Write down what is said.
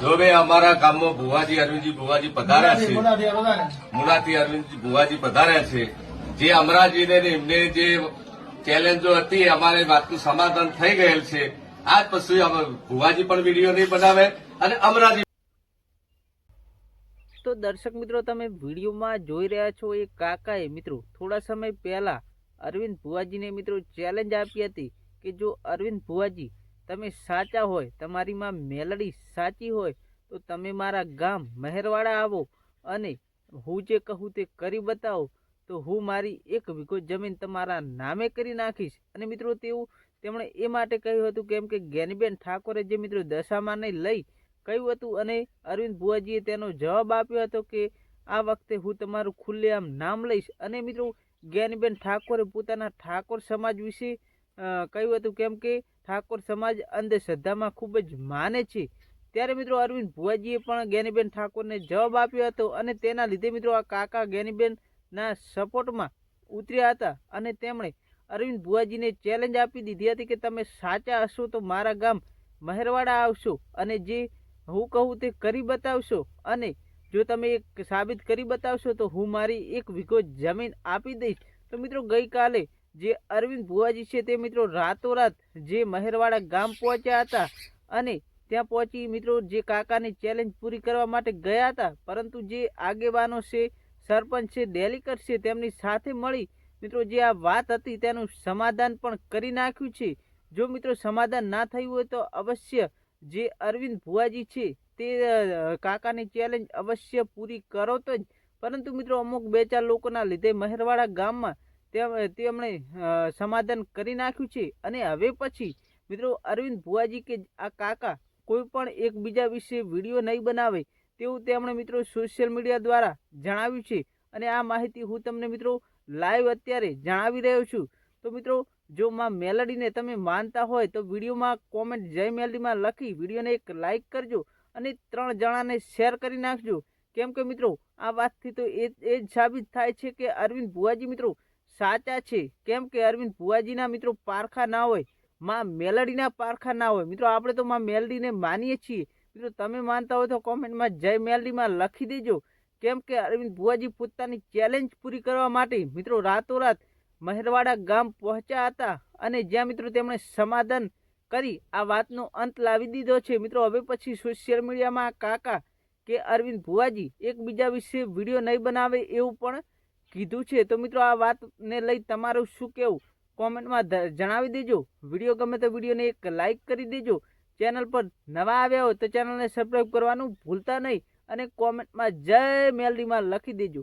જો ભાઈ અમારા ગામમાં ભુવાજી અરવિંદજી ભુવાજી પધાર્યા છે. મુનાથી. અરવિંદજી ભુવાજી પધાર્યા છે. જે અમરાજીને એમને જે ચેલેન્જો હતી અમારે વાતનું સમાધાન થઈ ગયેલ છે. આજ પછી અમે ભુવાજી પણ વીડિયો નહીં બનાવે અને અમરાજી તો દર્શક મિત્રો તમે વિડીયોમાં જોઈ રહ્યા છો એ કાકાએ મિત્રો થોડા સમય પહેલા અરવિંદ ભુવાજીને મિત્રો ચેલેન્જ આપી હતી કે જો અરવિંદ ભુવાજી તમે સાચા હોય, તમારીમાં મેલડી સાચી હોય, તો તમે મારા ગામ મહેરવાડા આવો અને હું જે કહું તે કરી બતાવો. તો હું મારી એક વીઘો જમીન તમારા નામે કરી નાખીશ. અને મિત્રો તેવું તેમણે એ માટે કહ્યું હતું કેમ કે જ્ઞાનીબેન ઠાકોરે જે મિત્રો દશામાને લઈ કહ્યું હતું અને અરવિંદ ભુવાજીએ તેનો જવાબ આપ્યો હતો કે આ વખતે હું તમારું ખુલ્લેઆમ નામ લઈશ. અને મિત્રો, જ્ઞાનીબેન ઠાકોરે પોતાના ઠાકોર સમાજ વિશે કહ્યું હતું કેમ કે ઠાકોર સમાજ અંધશ્રદ્ધામાં ખૂબ જ માને છે. ત્યારે મિત્રો અરવિંદ ભુવાજીએ પણ જ્ઞાનીબેન ઠાકોરને જવાબ આપ્યો હતો અને તેના લીધે મિત્રો આ કાકા જ્ઞાનીબેનના સપોર્ટમાં ઉતર્યા હતા અને તેમણે અરવિંદ ભુવાજીને ચેલેન્જ આપી દીધી હતી કે તમે સાચા હશો તો મારા ગામ મહેરવાડા આવશો અને જે હું કહું તે કરી બતાવશો અને જો તમે એક સાબિત કરી બતાવશો તો હું મારી એક વીઘો જમીન આપી દઈશ. તો મિત્રો ગઈકાલે જે અરવિંદ ભુવાજી છે તે મિત્રો રાતોરાત જે મહેરવાડા ગામ પહોંચ્યા હતા અને ત્યાં પહોંચી મિત્રો જે કાકાની ચેલેન્જ પૂરી કરવા માટે ગયા હતા, પરંતુ જે આગેવાનો છે, સરપંચ છે ડેલિકટ છે તેમની સાથે મળી મિત્રો જે આ વાત હતી તેનું સમાધાન પણ કરી નાખ્યું છે. જો મિત્રો સમાધાન ના થયું હોય તો અવશ્ય જે અરવિંદ ભુવાજી છે તે કાકાની ચેલેન્જ અવશ્ય પૂરી કરો તો જ. પરંતુ મિત્રો અમુક બે ચાર લોકોના લીધે મહેરવાડા ગામમાં તેમણે સમાધાન કરી નાખ્યું છે. અને હવે પછી, મિત્રો, અરવિંદ ભુવાજી કે આ કાકા કોઈ પણ એકબીજા વિશે વીડિયો નહીં બનાવે તેવું તેમણે, મિત્રો, સોશિયલ મીડિયા દ્વારા જણાવ્યું છે. અને આ માહિતી હું તમને, મિત્રો, લાઈવ અત્યારે જણાવી રહ્યો છું. તો, મિત્રો, જો માં મેલડીને તમે માનતા હોય તો વિડીયોમાં કોમેન્ટ જય મેલડીમાં લખી વિડીયોને એક લાઈક કરજો અને ત્રણ જણાને શેર કરી નાખજો. કેમ કે, મિત્રો, આ વાતથી તો એ એ જ સાબિત થાય છે કે અરવિંદ ભુવાજી, મિત્રો સાચા છે. કેમ કે અરવિંદ ભુવાજીના મિત્રો પારખા ના હોય, માં મેલડીના પારખા ના હોય. મિત્રો, આપણે તો માં મેલડીને માનીએ છીએ. મિત્રો, તમે માનતા હોય તો કોમેન્ટમાં જય મેલડીમાં લખી દેજો. કેમ કે અરવિંદ ભુવાજી પોતાની ચેલેન્જ પૂરી કરવા માટે, મિત્રો, રાતોરાત મહેરવાડા ગામ પહોંચ્યા હતા અને જ્યાં, મિત્રો, તેમણે સમાધાન કરી. આ વાતનો અંત લાવી દીધો છે. મિત્રો, હવે પછી સોશિયલ મીડિયામાં કાકા કે અરવિંદ ભુવાજી એકબીજા વિશે વીડિયો નહીં બનાવે એવું પણ કીધું છે. તો મિત્રો આ વાતને લઈ તમારું શું કહેવું કોમેન્ટમાં જણાવી દેજો. વીડિયો ગમે તો વિડીયોને એક લાઈક કરી દેજો. ચેનલ પર નવા આવ્યા હોય તો ચેનલને સબસ્ક્રાઈબ કરવાનું ભૂલતા નહીં અને કોમેન્ટમાં જય મેલડીમાં લખી દેજો.